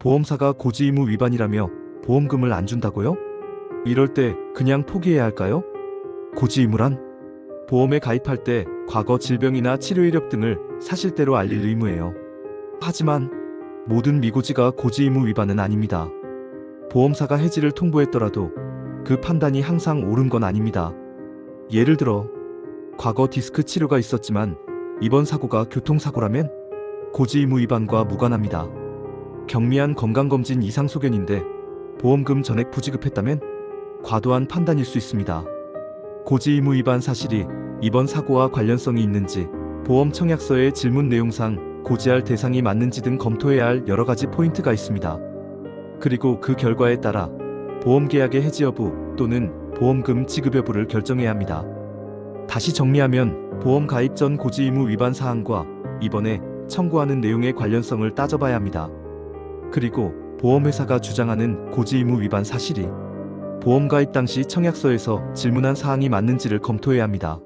보험사가 고지 의무 위반이라며 보험금을 안 준다고요? 이럴 때 그냥 포기해야 할까요? 고지 의무란 보험에 가입할 때 과거 질병이나 치료 이력 등을 사실대로 알릴 의무예요. 하지만 모든 미고지가 고지 의무 위반은 아닙니다. 보험사가 해지를 통보했더라도 그 판단이 항상 옳은 건 아닙니다. 예를 들어 과거 디스크 치료가 있었지만 이번 사고가 교통사고라면 고지 의무 위반과 무관합니다. 경미한 건강검진 이상 소견인데 보험금 전액 부지급했다면 과도한 판단일 수 있습니다. 고지 의무 위반 사실이 이번 사고와 관련성이 있는지 보험 청약서의 질문 내용상 고지할 대상이 맞는지 등 검토해야 할 여러 가지 포인트가 있습니다. 그리고 그 결과에 따라 보험 계약의 해지 여부 또는 보험금 지급 여부를 결정해야 합니다. 다시 정리하면 보험 가입 전 고지 의무 위반 사항과 이번에 청구하는 내용의 관련성을 따져봐야 합니다. 그리고 보험회사가 주장하는 고지 의무 위반 사실이 보험 가입 당시 청약서에서 질문한 사항이 맞는지를 검토해야 합니다.